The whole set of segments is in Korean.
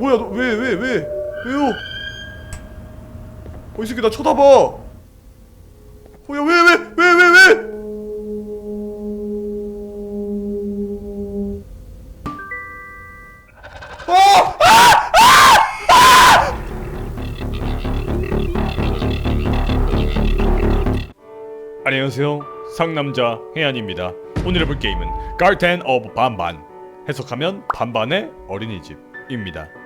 뭐야 왜왜 왜 왜요? 어, 이 새끼 나 쳐다봐. 어, 야, 왜, 왜, 왜, 왜, 왜? 아! 안녕하세요. 상남자 해안입니다. 오늘 해볼 게임은 가르텐 오브 반반. 해석하면 반반의 어린이집입니다.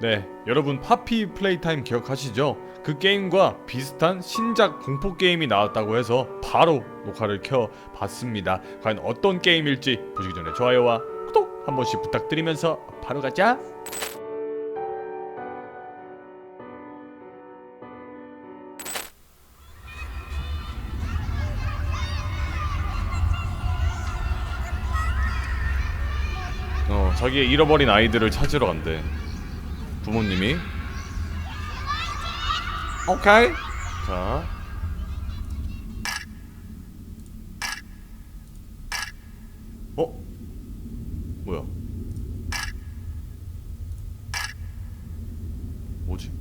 네, 여러분 파피 플레이타임 기억하시죠? 그 게임과 비슷한 신작 공포 게임이 나왔다고 해서 바로 녹화를 켜 봤습니다. 과연 어떤 게임일지 보시기 전에 좋아요와 구독 한 번씩 부탁드리면서 바로 가자. 어, 자기의 잃어버린 아이들을 찾으러 간대. 부모님이. 오케이. 자. 어? 뭐야? 뭐지?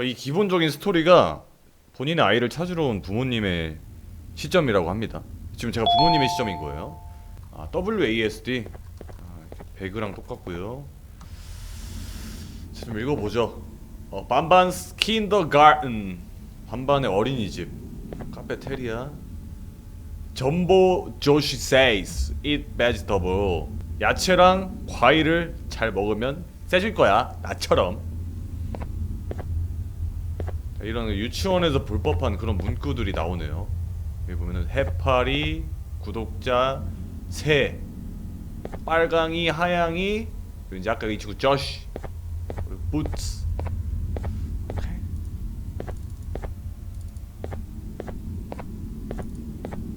이 기본적인 스토리가 본인의 아이를 찾으러 온 부모님의 시점이라고 합니다. 지금 제가 부모님의 시점인 거예요. 아, WASD. 배그랑 똑같고요. 자, 좀 읽어보죠. 어, 반반 스 킨더가든. 반반의 어린이집. 카페테리아 전보 조시 says eat vegetable. 야채랑 과일을 잘 먹으면 세질 거야. 나처럼. 자, 이런 유치원에서 볼 법한 그런 문구들이 나오네요. 여기 보면은 해파리 구독자 새 빨강이 하양이 그리고 이제 아까 이 친구 저시 그리고 부츠 오케이.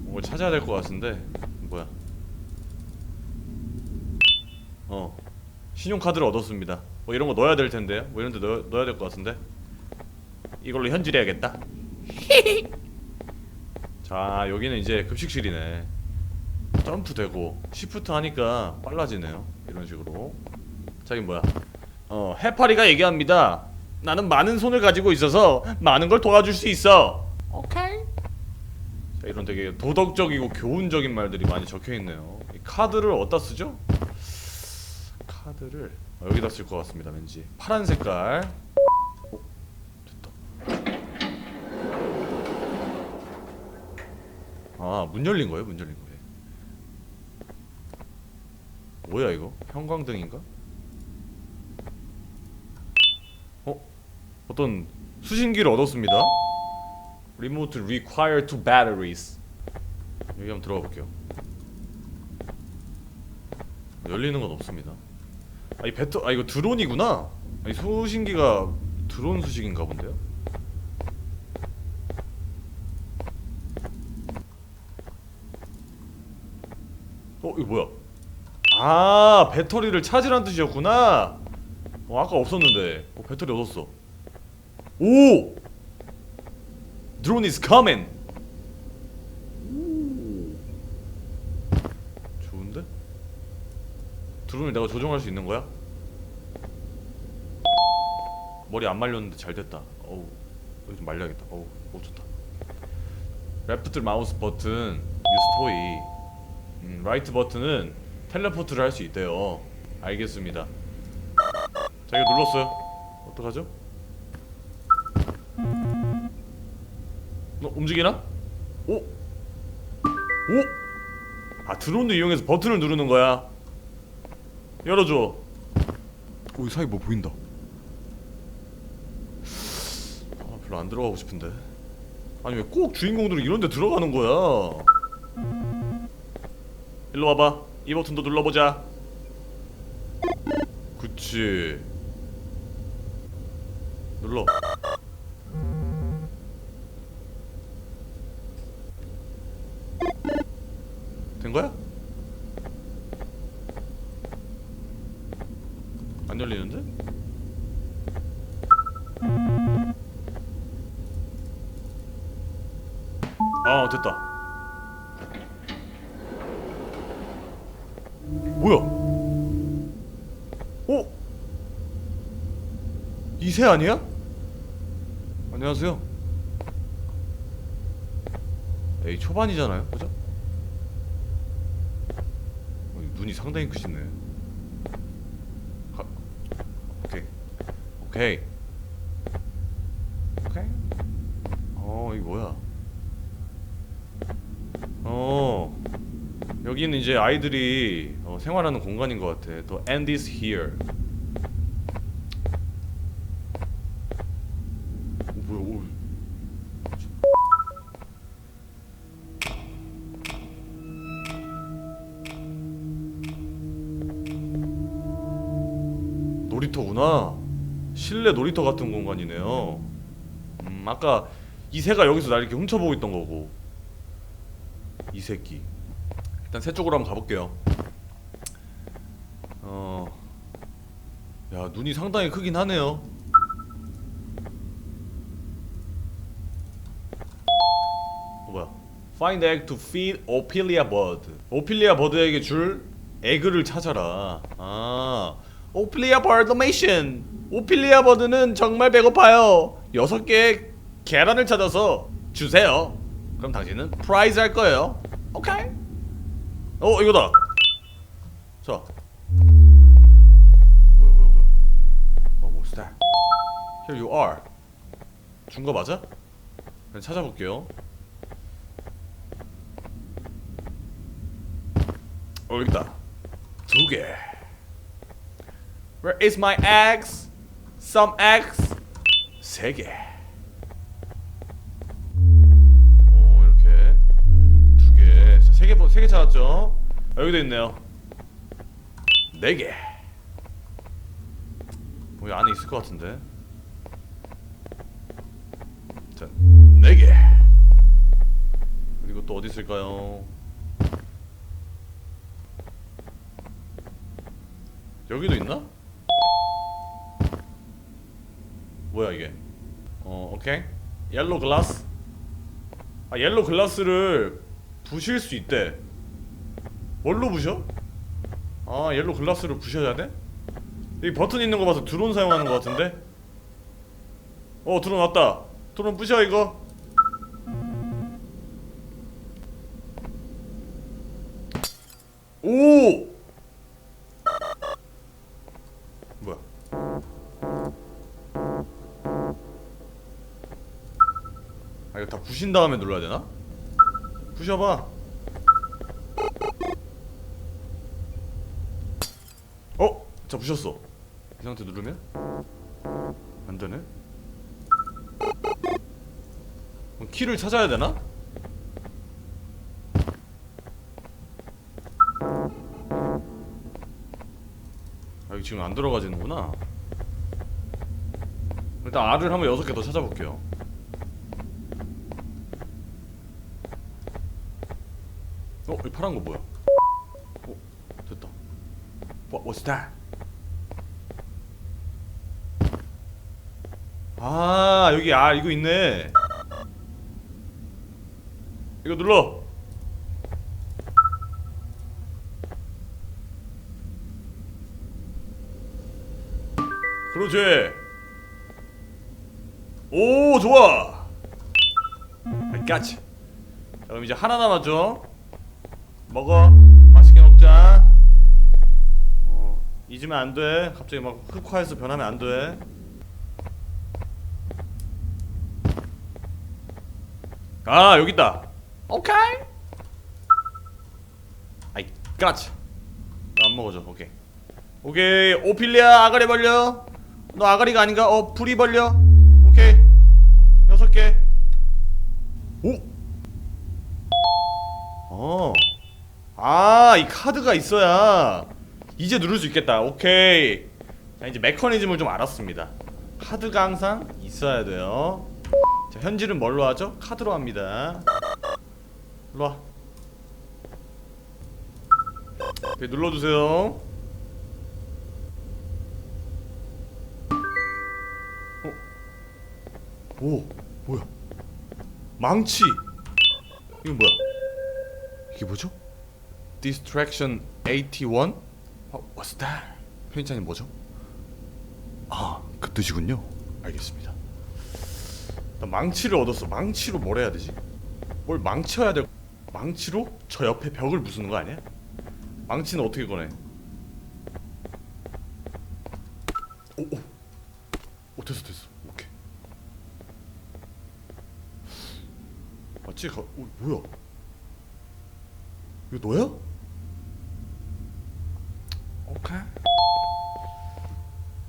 뭘 찾아야 될 것 같은데. 뭐야? 어. 신용카드를 얻었습니다. 뭐 이런 거 넣어야 될 텐데요. 뭐 이런 데 넣어, 넣어야 될 것 같은데. 이걸로 현질해야겠다. 자 여기는 이제 급식실이네 점프 되고 시프트 하니까 빨라지네요. 이런 식으로. 자 이게 뭐야? 어 해파리가 얘기합니다. 나는 많은 손을 가지고 있어서 많은 걸 도와줄 수 있어. 오케이. 자 이런 되게 도덕적이고 교훈적인 말들이 많이 적혀있네요. 이 카드를 어디다 쓰죠? 카드를 어, 여기다 쓸 것 같습니다 왠지. 파란 색깔. 어, 됐다. 아문 열린 거예요? 문 열린 거예요 뭐야 이거? 형광등인가? 어? 어떤 수신기를 얻었습니다. Remote require two batteries. 여기 한번 들어가 볼게요. 열리는 건 없습니다. 아, 이 배터, 아 이거 드론이구나. 아, 이 수신기가 드론 수식인가 본데요. 어 이거 뭐야? 아 배터리를 찾으란 뜻이었구나. 어 아까 없었는데. 어 배터리 얻었어. 오! 드론 is coming. 오. 좋은데? 드론을 내가 조종할 수 있는 거야? 머리 안 말렸는데 잘 됐다. 어우 여기 좀 말려야겠다. 어우 오 좋다. 레프트 마우스 버튼 유스 토이 음, 라이트 버튼은 텔레포트를 할 수 있대요. 알겠습니다. 자, 이거 눌렀어요. 어떡하죠? 어, 움직이나? 오? 오? 아, 드론을 이용해서 버튼을 누르는 거야. 열어줘. 오, 이 사이 뭐 보인다. 아, 별로 안 들어가고 싶은데. 아니, 왜 꼭 주인공들은 이런 데 들어가는 거야? 일로 와봐. 이 버튼도 눌러보자. 그치. 눌러. 된 거야? 안 열리는데? 아 됐다. 뭐야? 어? 이세 아니야? 안녕하세요. 에이 초반이잖아요, 그죠? 어, 눈이 상당히 크시네. 가, 오케이, 오케이, 오케이. 어, 이거 뭐야? 어, 여기는 이제 아이들이 어, 생활하는 공간인 것 같아. 또 end is here. 어? 오. 놀이터구나. 실내 놀이터 같은 공간이네요. 음, 아까 이 새가 여기서 날 이렇게 훔쳐보고 있던 거고. 이 새끼. 일단 새 쪽으로 한번 가볼게요. 어, 야 눈이 상당히 크긴 하네요. 어, 뭐야? Find egg to feed Ophelia bird. 오피리아 버드에게 줄 에그를 찾아라. 아, 오피리아 bird mission. 오피리아 버드는 정말 배고파요. 여섯 개의 계란을 찾아서 주세요. 그럼 당신은 프라이즈 할 거예요. 오케이. 어 이거다. 자. Here you are. 준 거 맞아? 그냥 찾아볼게요. 어 여기 있다. 두 개. Where is my eggs? Some eggs. 세 개. 오 이렇게 두 개, 세 개, 세개 찾았죠? 여기도 있네요. 네 개. 뭐 여기 안에 있을 것 같은데. 자, 네 개. 그리고 또 어디 있을까요? 여기도 있나? 뭐야 이게? 어, 오케이. 옐로 글라스. 아 옐로 글라스를 부실 수 있대 뭘로 부셔? 아 옐로 글라스를 부셔야 돼? 여기 버튼 있는 거 봐서 드론 사용하는 거 같은데? 어 드론 왔다 드론 부셔 이거 오! 뭐야 아 이거 다 부신 다음에 눌러야 되나? 부셔봐. 어? 자 부셨어. 이 상태 누르면 안 되네. 키를 찾아야 되나? 아 여기 지금 안 들어가지는구나. 일단 R을 한번 여섯 개 더 찾아볼게요. 어, 이 파란 거 뭐야? 어, 됐다. What was that? 아, 여기 아 이거 있네. 이거 눌러. 그렇지. 오, 좋아. You. 자, 그럼 이제 하나 남았죠? 먹어 맛있게 먹자 어, 잊으면 안돼 갑자기 막 흑화해서 변하면 안돼 아 여기 있다 오케이 아이 까치 안 먹어줘 오케이 오케이 오필리아 아가리 벌려 너 아가리가 아닌가? 어 풀이 벌려 오케이 여섯 개 오! 어. 아, 이 카드가 있어야 이제 누를 수 있겠다. 오케이. 자, 이제 메커니즘을 좀 알았습니다. 카드가 항상 있어야 돼요. 자, 현질은 뭘로 하죠? 카드로 합니다. 일로 와. 오케이, 눌러주세요. 어? 오, 뭐야? 망치. 이거 뭐야? 이게 뭐죠? Distraction 81? What was that? 편의장이 뭐죠? 아, 그 뜻이군요. 알겠습니다. 나 망치를 얻었어. 망치로 뭘 해야 되지? 뭘 망쳐야 돼? 망치로 저 옆에 벽을 부수는 거 아니야? 망치는 어떻게 꺼내? 오, 오, 오 됐어 됐어. 오케이. 맞지? 가, 오, 뭐야? 이거 너야? 오케이.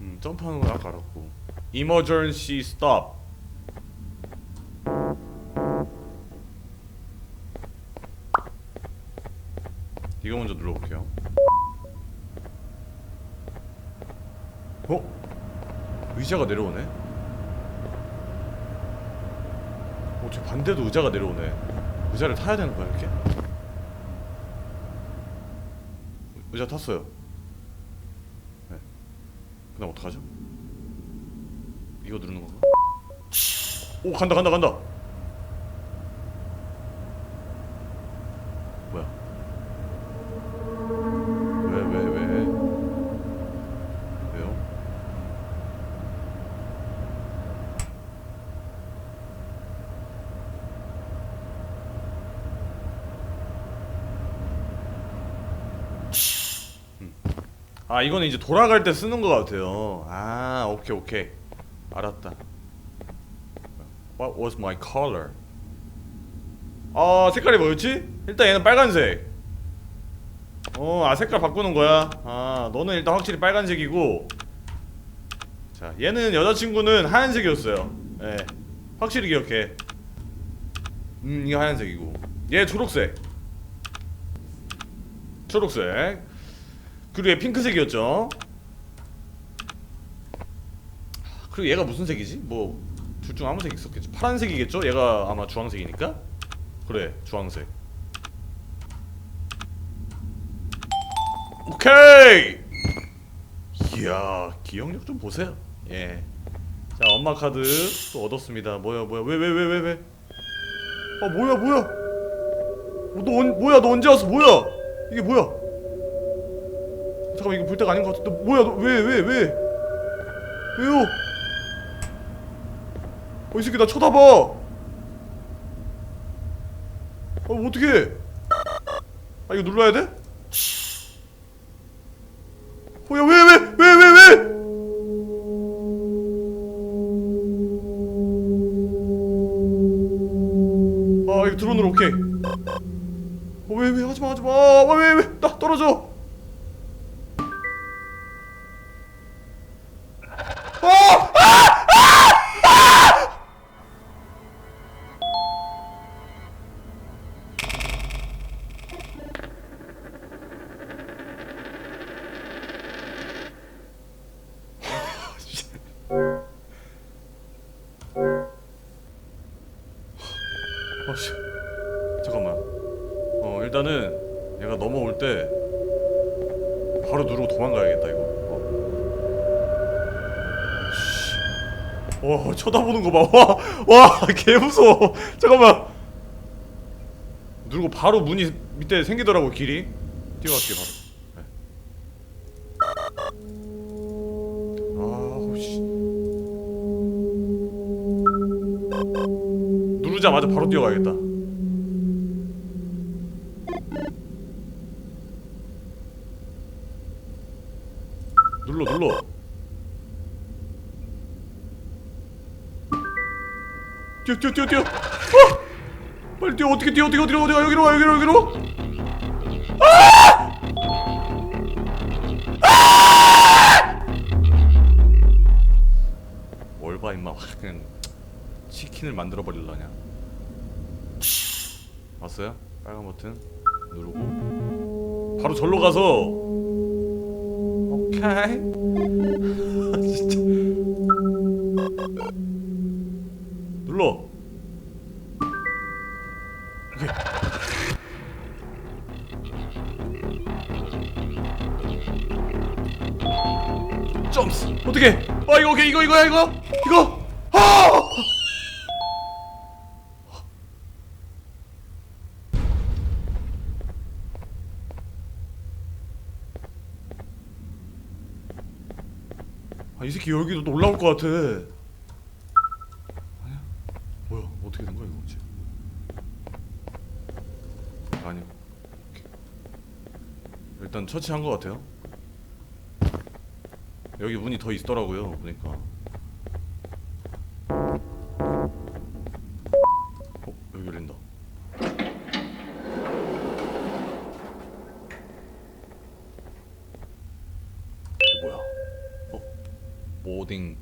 음, 점프하는 거 아까 알았고. Emergency stop. 눌러볼게요. 어? 의자가 내려오네. 어, 저 반대도 의자가 내려오네. 의자를 타야 되는 거야 이렇게? 의자 탔어요. 네. 그 다음 어떡하죠? 이거 누르는 건가? 오 간다 간다 간다. 뭐야? 왜 왜 왜, 왜? 왜요? 아 이거는 이제 돌아갈 때 쓰는 것 같아요. 아 오케이 오케이 알았다. What was my color? 아 색깔이 뭐였지? 일단 얘는 빨간색. 어아 색깔 바꾸는 거야. 아 너는 일단 확실히 빨간색이고. 자 얘는 여자친구는 하얀색이었어요. 예 확실히 기억해. 음 이거 하얀색이고 얘 초록색. 초록색. 그리고 얘 핑크색이었죠. 그리고 얘가 무슨 색이지? 뭐 둘 중 아무 색 있었겠지. 파란색이겠죠? 얘가 아마 주황색이니까. 그래, 주황색. 오케이. 이야, 기억력 좀 보세요. 예. 자, 엄마 카드 또 얻었습니다. 뭐야, 뭐야, 왜, 왜, 왜, 왜, 왜? 아, 뭐야, 뭐야? 어, 너 언, 뭐야, 너 언제 왔어? 뭐야? 이게 뭐야? 잠깐만 이거 볼 때가 아닌 것 같은데 뭐야 왜왜 왜, 왜? 왜요? 어, 이 새끼 나 쳐다봐 어 어떡해 아 이거 눌러야 돼? 뭐야 왜 왜 왜 왜 왜? 아 이거 드론으로 오케이 어, 왜, 왜, 하지 마, 하지 마. 아, 왜, 왜, 나 떨어져. 어씨. 잠깐만. 어 일단은 얘가 넘어올 때 바로 누르고 도망가야겠다 이거. 어. 씨. 와 쳐다보는 거봐와와 개 무서워. 잠깐만. 누르고 바로 문이 밑에 생기더라고 길이. 뛰어갈게 바로 누르자마자 바로 뛰어가야겠다. 눌러 눌러. 뛰어 뛰어 뛰어 뛰어. 어! 빨리 뛰어 어떻게 뛰어 어떻게 어떻게 어디가 여기로 와 여기로 여기로. 뭘봐 임마 그냥 치킨을 만들어 버릴라냐? 왔어요? 빨간 버튼 누르고. 바로 절로 가서. 오케이. 진짜. 눌러. 점스. 어떻게 아 이거 오케이. 이거 이거야 이거? 이거? 아 새끼 여기도 또 올라올 것 같아. 아니야? 뭐야? 어떻게 된 거야 이거? 아니요. 오케이. 일단 처치한 것 같아요. 여기 문이 더 있더라고요. 보니까.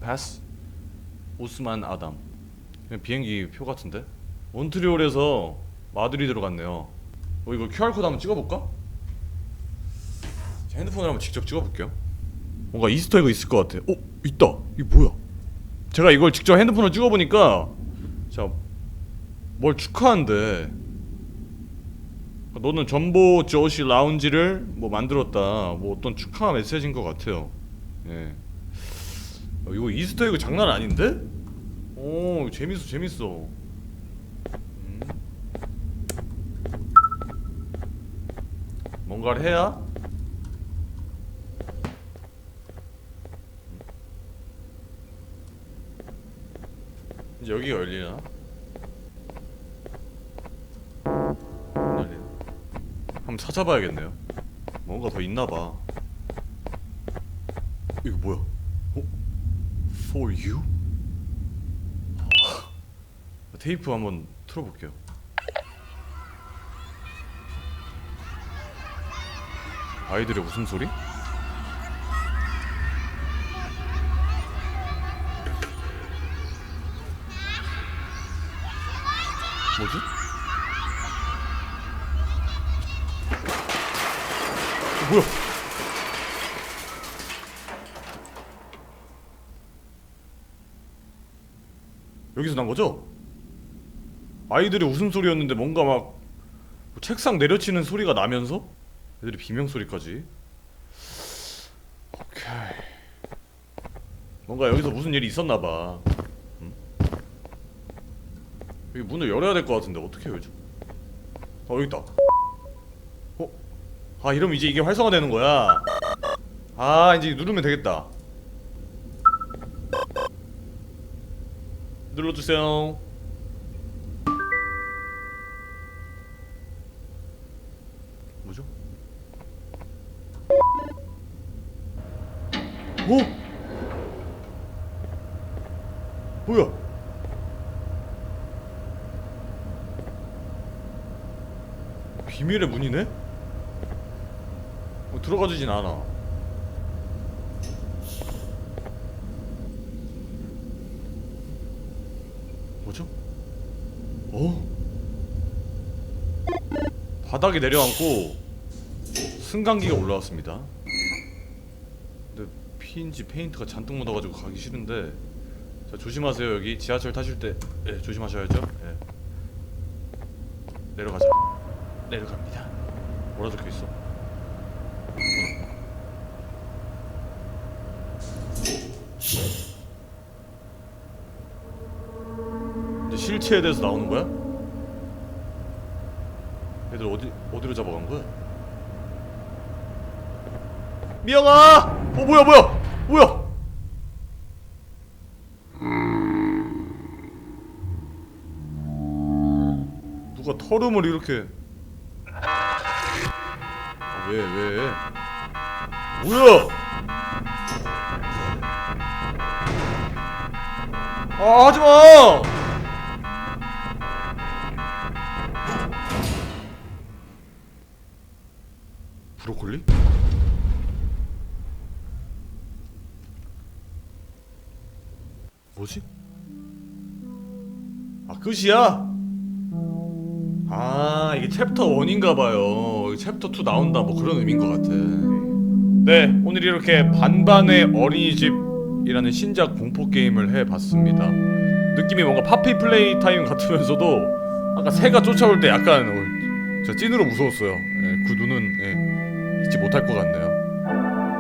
패스? 오스만 아담. 그냥 비행기 표 같은데? 몬트리올에서 마드리드로 갔네요. 어 이거 QR 코드 한번 찍어볼까? 제 핸드폰으로 한번 직접 찍어볼게요. 뭔가 이스터에그 있을 것 같아. 어 있다. 이게 뭐야? 제가 이걸 직접 핸드폰으로 찍어보니까 자뭘 축하한대. 너는 전보 조시 라운지를 뭐 만들었다. 뭐 어떤 축하 메시지인 것 같아요. 예. 어, 이거 이스터에그 장난 아닌데? 오 재밌어 재밌어. 음. 뭔가를 해야 이제 여기가 열리나? 안 열리네. 한번 찾아봐야겠네요. 뭔가 더 있나봐. 이거 뭐야? 어? For you? 아, 테이프 한번 틀어볼게요. 아이들의 웃음소리? 뭐지? 어, 뭐야? 여기서 난 거죠? 아이들의 웃음소리였는데 뭔가 막 책상 내려치는 소리가 나면서 애들이 비명 소리까지. 오케이. 뭔가 여기서 무슨 일이 있었나 봐. 음? 여기 문을 열어야 될 것 같은데 어떻게 열죠? 어 여기 있다. 어? 아 이러면 이제 이게 활성화되는 거야. 아 이제 누르면 되겠다. 눌러주세요. 뭐죠? 어? 뭐야? 비밀의 문이네? 어, 들어가주진 않아. 뭐죠? 어? 바닥에 내려앉고 승강기가 올라왔습니다. 근데 피인지 페인트가 잔뜩 묻어가지고 가기 싫은데 자 조심하세요 여기 지하철 타실 때 예, 조심하셔야죠. 예. 내려가자. 내려갑니다. 뭐라 적혀 있어? 실체에 대해서 나오는 거야? 애들 어디 어디로 잡아간 거야? 미영아! 어 뭐야 뭐야 뭐야? 누가 털음을 이렇게 아, 왜 왜? 뭐야? 아 하지마! 2시야? 아 이게 챕터 1인가봐요. 챕터 2 나온다 뭐 그런 의미인 것 같아. 네 오늘 이렇게 반반의 어린이집이라는 신작 공포게임을 해봤습니다. 느낌이 뭔가 파피 플레이 타임 같으면서도 아까 새가 쫓아올 때 약간 어, 저 찐으로 무서웠어요. 예, 그 눈은 예, 잊지 못할 것 같네요.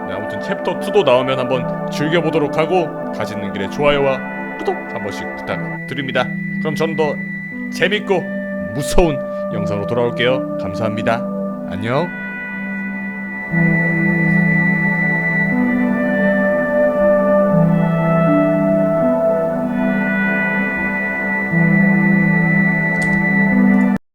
네, 아무튼 챕터 2도 나오면 한번 즐겨보도록 하고 가시는 길에 좋아요와 구독 한 번씩 부탁드립니다. 그럼 저는 더 재밌고 무서운 영상으로 돌아올게요. 감사합니다. 안녕